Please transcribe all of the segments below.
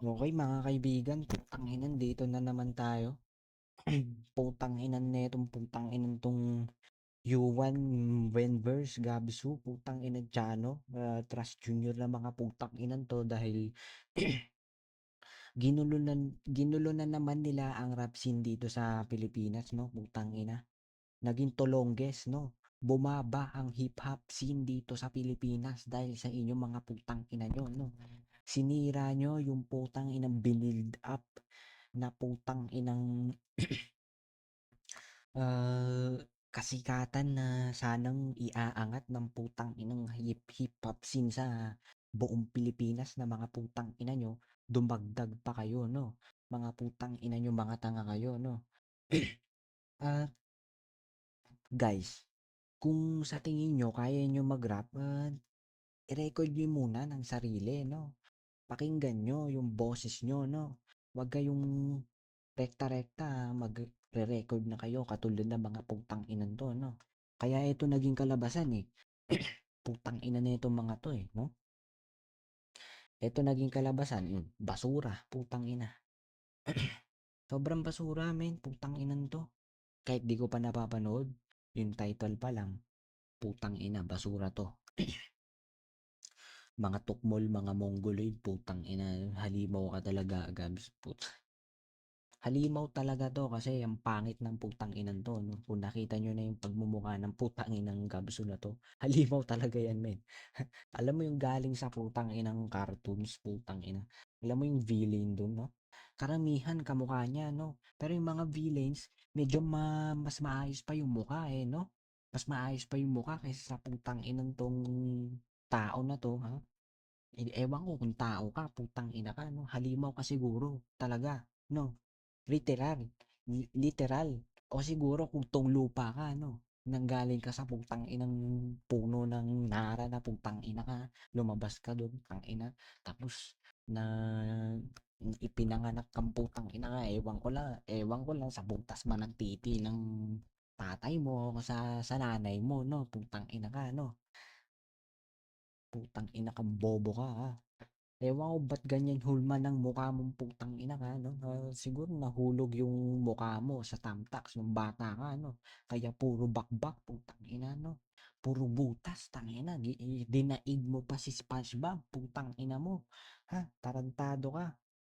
Okay mga kaibigan, putang ina dito na naman tayo. Putang ina netong putang ina tong Yuan Wenvers Gabsu, putang ina Chano, uh, Trust Junior na mga putang ina to dahil ginulo na, ginulo na naman nila ang rap scene dito sa Pilipinas, no? Putang ina. Naging tolongges, no? Bumaba ang hip-hop scene dito sa Pilipinas dahil sa inyong mga putang ina nyo, no? Sinira nyo yung putang inang binild up na putang inang uh, kasikatan na sanang iaangat ng putang inang hip hip hop scene sa buong Pilipinas na mga putang ina nyo, dumagdag pa kayo, no? Mga putang ina nyo, mga tanga kayo, no? uh, guys, kung sa tingin nyo kaya nyo mag-rap, uh, i-record nyo muna ng sarili, no? Pakinggan nyo yung boses nyo, no? Huwag kayong rekta-rekta, magre-record na kayo katulad ng mga putang inan to, no? Kaya ito naging kalabasan eh. putang ina na itong mga to eh, no? Ito naging kalabasan, mm, basura, putang ina. Sobrang basura, men, putang inan to. Kahit di ko pa napapanood, yung title pa lang, putang ina, basura to. mga tukmol, mga mongoloid, putang ina, halimaw ka talaga, gabs, put. Halimaw talaga to kasi ang pangit ng putang inan to, no? Kung nakita nyo na yung pagmumukha ng putang inang gabso na to, halimaw talaga yan, men. Alam mo yung galing sa putang inang cartoons, putang ina. Alam mo yung villain dun, no? Karamihan kamukha niya, no? Pero yung mga villains, medyo ma mas maayos pa yung mukha, eh, no? Mas maayos pa yung mukha kaysa sa putang inang tong tao na to, ha? Eh, ewan ko kung tao ka, putang ina ka, no? Halimaw ka siguro, talaga, no? Literal, literal. O siguro kung tong lupa ka, no? Nanggaling ka sa putang inang puno ng nara na putang ina ka, lumabas ka doon, putang ina, tapos na ipinanganak kang putang ina ka, ewan ko lang, ewan ko lang sa butas man ng titi ng tatay mo sa, sa nanay mo, no? Putang ina ka, no? Putang ina kang bobo ka ha. Ewan ko ba't ganyan hulma ng mukha mong putang ina ka, no? Uh, siguro nahulog yung mukha mo sa tamtax nung bata ka, no? Kaya puro bakbak, putang ina, no? Puro butas, tangina. Dinaig mo pa si Spongebob, putang ina mo. Ha? Tarantado ka.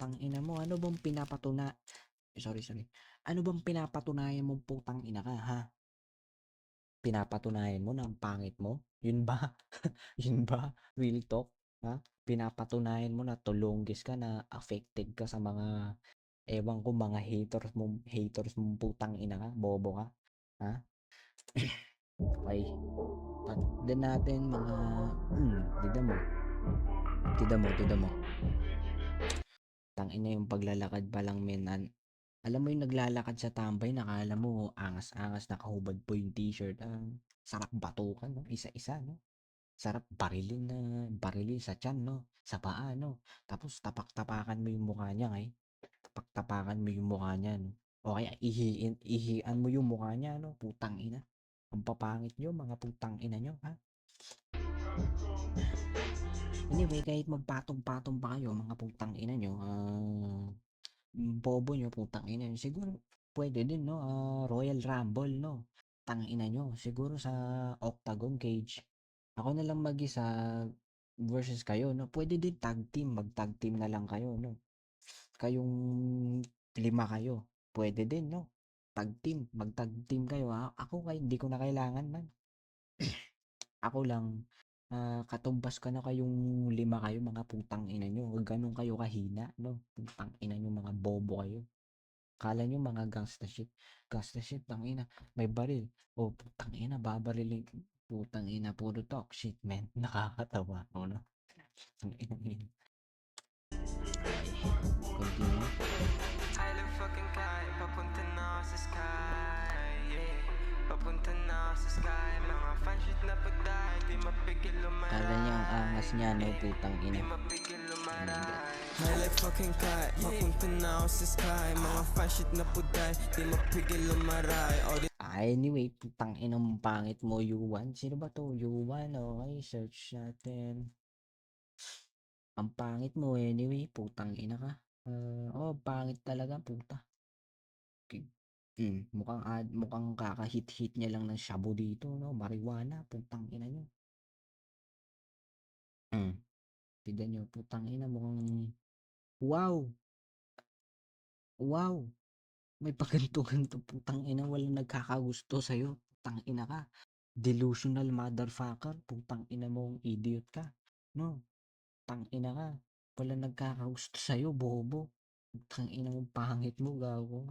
Tangina mo, ano bang pinapatuna... Sorry, sorry. Ano bang pinapatunayan mong putang ina ka, ha? Pinapatunayan mo na ang pangit mo? Yun ba? Yun ba? Real talk? Ha? Pinapatunayan mo na tulunggis ka na affected ka sa mga ewan ko mga haters mo haters mo putang ina ka, bobo ka. Ha? okay. Din natin mga hmm, tida mo. Tida mo, tida mo. Tang ina yung paglalakad pa lang men alam mo yung naglalakad sa tambay, nakala mo angas-angas, nakahubad po yung t-shirt. Ah, sarap batukan, no? Isa-isa, no? Sarap barilin na barilin sa tiyan, no? Sa paa, no? Tapos tapak-tapakan mo yung mukha niya, eh. Tapak-tapakan mo yung mukha niya, no? O kaya ihiin, ihian mo yung mukha niya, no? Putang ina. Ang papangit nyo, mga putang ina nyo, ha? Anyway, kahit magpatong-patong pa kayo, mga putang ina nyo, ah, uh, bobo nyo, putang ina nyo. Siguro, pwede din, no? Uh, Royal Rumble, no? Tang ina nyo. Siguro sa Octagon Cage. Ako na lang mag-isa versus kayo, no? Pwede din tag team. Mag-tag team na lang kayo, no? Kayong lima kayo. Pwede din, no? Tag team. Mag-tag team kayo, ha? Ako, kay, hindi ko na kailangan, man. ako lang, uh, katumbas ka na kayong lima kayo, mga putang ina nyo. Ganun kayo kahina, no? Putang ina nyo, mga bobo kayo. Kala nyo mga gangsta shit. Gangsta shit, tang ina. May baril. O, oh, putang ina, babarilin. Putang ina, puro talk shit, man. Nakakatawa, no? no? Ina ina. Papunta na sa sky, mga fan shit na pagdahil Kala niya ang angas niya, no, putang ina. Highlight fucking kite, papunta na ako sa sky Mga fan na puday, di mapigil lumaray ah, Anyway, putang inang pangit mo, Yuan. Sino ba to? Yuan, okay, search natin. Ang pangit mo anyway, putang ina ka. Ah, oo, pangit talaga, puta. Hmm, mukhang ad mukhang kakahit-hit niya lang ng shabu dito 'no, marijuana, putang ina niyo. Hmm, tignan niyo, putang ina mukhang wow! Wow! May paganto-ganto, putang ina walang nagkakagusto sa'yo, putang ina ka. Delusional motherfucker, putang ina mong idiot ka, 'no. Tangina ka, walang nagkakagusto sa'yo, bobo. Putang ina mong pangit mo, gago.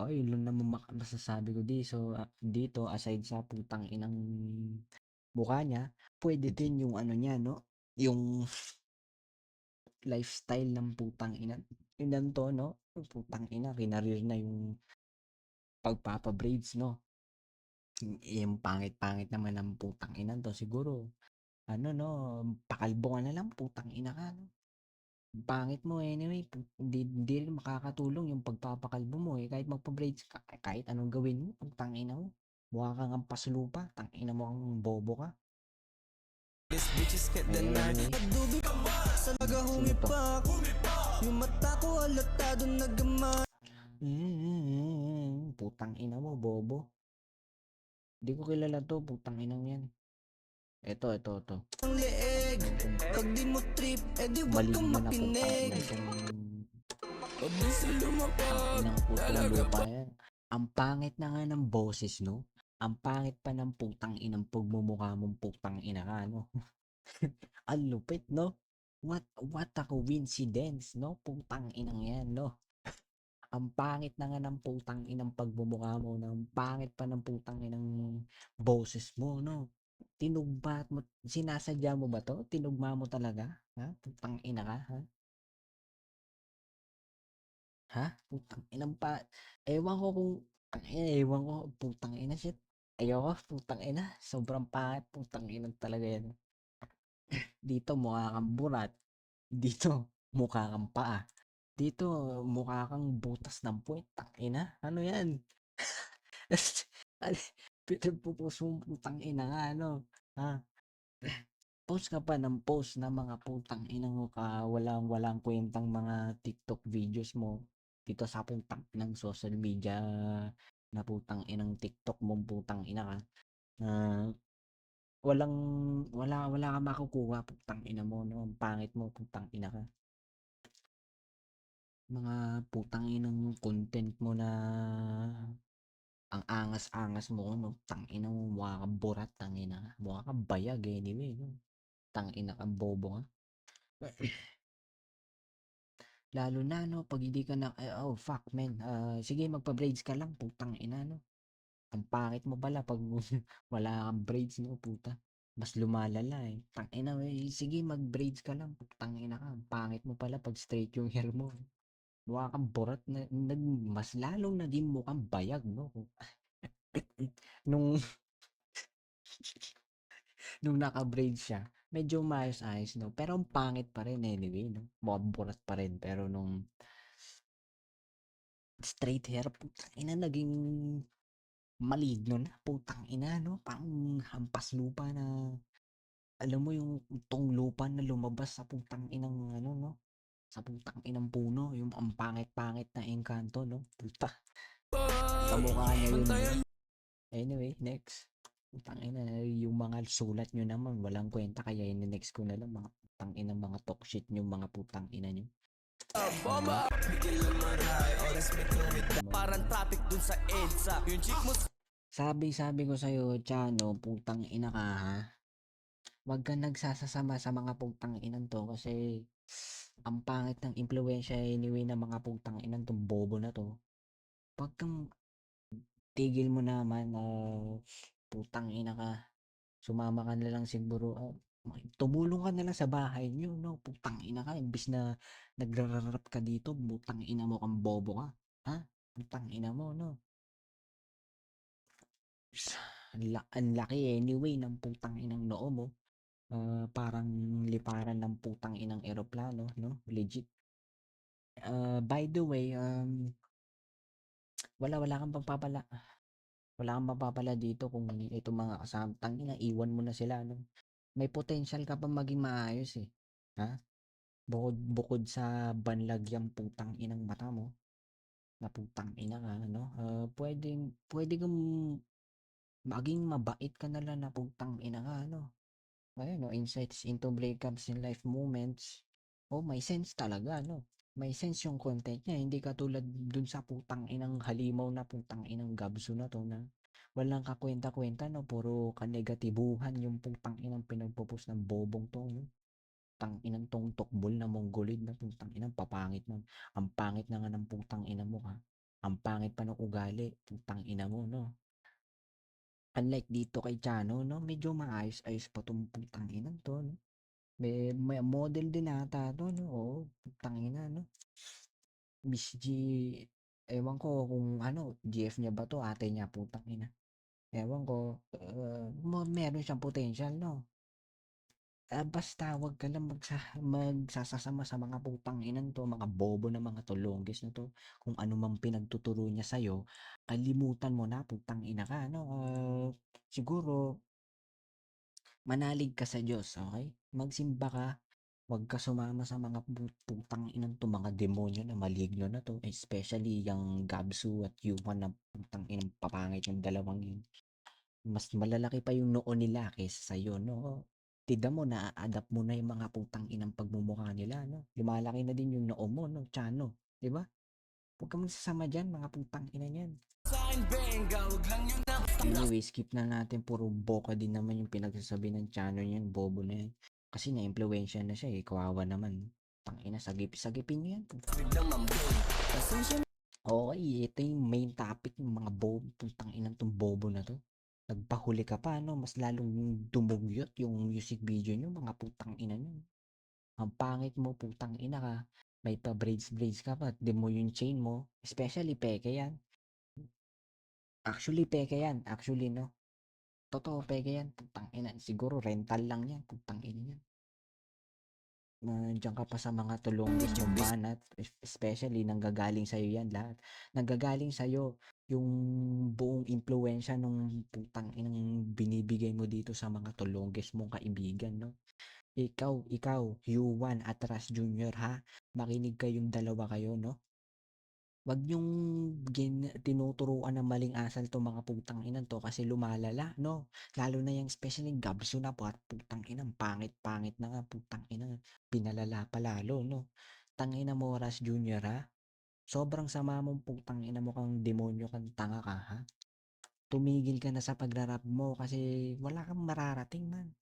Oo, yun lang naman mak masasabi ko di. So, ah, dito aside sa putang inang mukha niya, puwede din yung ano niya 'no, yung lifestyle ng putang ina. Inang 'to 'no, putang ina kinareer na yung pagpapa-braids 'no. Yung pangit-pangit naman ng putang inang 'to. Siguro ano 'no, pakalbo ka na lang putang ina ka 'no. Ang pangit mo anyway, hindi hindi rin makakatulong yung pagpapakalbo mo, eh, kahit magpa-braids ka, kahit anong gawin mo, putang ina mo. Mukha kang hampas lupa, tangina mo kang bobo ka. Ayun, anyway. Sino 'to? Yung mata ko halatado nagama Hmm, putang ina mo, bobo. Di ko kilala 'to, putang inang 'yan. Eto, eto, eto. ang leeg Pag di mo trip, edi wag Maligno kang makinig Huwag din sa lumapa Tangina ng putang lupa yan. Ang pangit na nga ng boses 'no, ang pangit pa ng putang inang pagmumukha mong putang ina ka 'no. Ang lupit 'no. What what a coincidence 'no, putang inang 'yan 'no. Ang pangit na nga ng putang inang pagmumukha mo 'no, ang pangit pa ng putang inang boses mo 'no. Tinugma mo sinasadya mo ba 'to? Tinugma mo talaga? Ha, putang ina ka, ha? Ha? Putang inang pa ewan ko kung tangina, ewan ko, putang ina, shit. Ayoko, putang ina, sobrang pangit, putang ina talaga yan. Dito mukha kang burat, dito mukha kang paa, dito mukha kang butas ng puwet, tangina, ano yan? Pinagpo-post mong putang ina nga ano, ha? Post ka pa ng post ng mga putang inang kawalang-walang kuwentang mga TikTok videos mo, dito sa putang inang social media na putang inang TikTok mong putang ina ka, na walang wala wala kang makukuha, putang ina mo 'no, ang pangit mo, putang ina ka. Mga putang inang content mo na ang angas-angas mo 'no, tangina mo mukha kang burat, tangina ka, mukha kang bayag anyway 'no. Tangina kang bobo ka. Lalo na 'no, 'pag hindi ka na eh, oh, fuck man, ah, sige magpa-braids ka lang, putang ina 'no. Ang pangit mo pala 'pag wala kang braids 'no, puta. Mas lumalala, eh. Tangina, eh, sige mag-braids ka lang, putang ina ka, ang pangit mo pala 'pag straight yung hair mo. Mukha kang burat na nag mas lalong naging mukhang bayag 'no. Nung nung naka-braids siya, medyo maayos-ayos 'no, pero ang pangit pa rin anyway 'no, mukhang burat pa rin. Pero nung straight hair, putang ina naging maligno na, putang ina 'no, parang hampas lupa na alam mo yung tong lupa na lumabas sa putang inang ano 'no, sa putang inang puno, yung ang pangit-pangit na engkanto 'no, puta. Kamukha niya yun. Anyway, next. Putang ina, yung mga sulat niyo naman walang kuwenta kaya ini-next ko na lang mga putang inang mga talk shit niyong mga putang ina. Bomba Parang traffic dun sa EDSA Yung chick mo Sabi-sabi ko sa'yo, Chano, putang ina ka ha. Wag kang nagsasasama sa mga putang inang 'to kasi ang pangit ng impluwensya anyway ng mga putang inang 'tong bobo na 'to. Wag kang tigil mo naman, ah, putang ina ka. Sumama ka na lang siguro, maki tumulong ka na lang sa bahay niyo 'no, putang ina ka imbes na nagrararap ka dito, putang ina mo kang bobo ka, ha? Putang ina mo 'no. Ang laki anyway ng putang inang noo mo. Ah, parang liparan ng putang inang eroplano 'no, legit. Ah, by the way, um, wala wala kang pagpapala Wala kang mapapala dito kung itong mga kasama tangina iwan mo na sila 'no. May potential ka pang maging maayos, eh, ha? Bukod bukod sa banlag yang putang inang mata mo, na putang ina ka ano, ah, puwedeng puwede kang maging mabait ka na lang na putang ina ka ano. Ayan oh, insights into breakups and life moments. Oh, may sense talaga 'no. May sense yung content niya hindi katulad dun sa putang inang halimaw na putang inang gabso na 'to na walang kakuwenta-kuwenta 'no, puro kanegatibuhan yung putang inang pinagpo-post ng bobong 'to 'no. Tanginang 'tong tukbol na mongoloid na putang ina ang papangit nun. Ang pangit na nga ng putang ina mo, ha. Ang pangit pa ng ugali, putang ina mo 'no. Unlike dito kay Chano 'no, medyo maayos-ayos pa 'tong putang 'to 'no. May may model din ata 'to 'no, oo, putang 'no. Miss G, ewan ko kung ano, GF niya ba 'to, ate niya, putang ina. Ewan ko, mo meron siyang potential 'no. Ah, basta wag ka lang magsa magsasasama sa mga putang inang 'to, mga bobo na mga tulonggis na 'to. Kung ano mang pinagtuturo niya sa'yo, kalimutan mo na, putang ina ka ano, ah, siguro manalig ka sa Diyos, okey? Magsimba ka, wag ka sumama sa mga pu putang inang 'to, mga demonyo na maligno na 'to, especially yang Gabsu at Yuan na putang inang papangit yung dalawang yun. Mas malalaki pa yung noo nila kaysa sa'yo 'no. Tignan mo naa-adapt mo na yung mga putang inang pagmumukha nila 'no. Lumalaki na din yung noo mo 'no, Chano, 'di ba? Wag kang sasama diyan, mga putang ina niyan. Anyway, skip na natin puro boka din naman yung pinagsasabi ng Chano niyan, bobo na yan. Kasi naimpluwensyahan na siya, eh, kawawa naman. Tangina sagip-sagipin niyo yan. Okey, ito yung main topic ng mga bob putang inang 'tong bobo na 'to. Nagpahuli ka pa 'no, mas lalong dumugyot yung music video niyo, mga putang ina niyo. Ang pangit mo, putang ina ka, may pa-braids-braids ka pa, tignan mo yung chain mo, especially peke yan. Actually peke yan, actually 'no. Totoo peke yan, putang ina, siguro rental lang yan, putang ina niyan. Nandiyan ka pa sa mga tulonggis mong banat, es especially nanggagaling sa'yo yan lahat. Nanggagaling sa'yo yung buong impluwensiya nung putang inang binibigay mo dito sa mga tulonggis mong kaibigan 'no. Ikaw ikaw, Yuan at Ras Junior ha, makinig kayong dalawa kayo 'no. Wag niyong gin tinuturuan ng maling asal 'tong mga putang inang 'to kasi lumalala 'no. Lalo na yang especially Gabsu na pat putang ina ang pangit-pangit na nga, putang ina, pinalala pa lalo 'no. Tangina mo Ras Junior ha, sobrang sama mong putang ina mukhang demonyo kang tanga ka ha. Tumigil ka na sa pagra-rap mo kasi wala kang mararating man.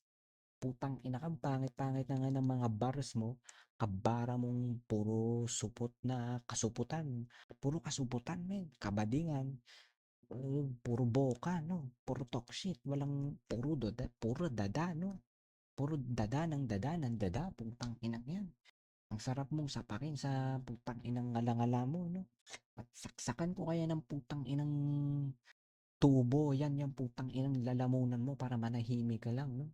Putang ina ka, ang pangit-pangit na nga ng mga bars mo, kabara mong puro supot na kasuputan, puro kasuputan men, kabadingan, puro boka 'no, puro talk shit, walang puro dada puro dada 'no. Puro dada ng dada ng dada, putang inang yan. Ang sarap mong sapakin sa putang inang ngala-ngala mo 'no. At saksakan ko kaya ng putang inang tubo yan, yang putang inang lalamunan mo para manahimik ka lang 'no.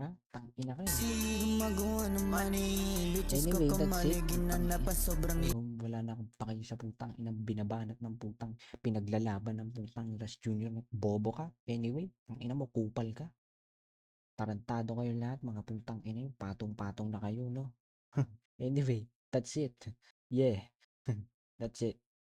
Ha, tangina ka, eh. Si gumagawa ng money Bitches ko Anyway, that's it, kamaligin na putang ina. pa sobrang Yung wala na akong paki sa putang inang binabanat ng putang pinaglalaban ng putang Ras Junior bobo ka. Anyway, tangina mo kupal ka. Tarantado kayong lahat mga putang ina niyo, patong-patong na kayo 'no. Anyway, that's it. Yeah, that's it.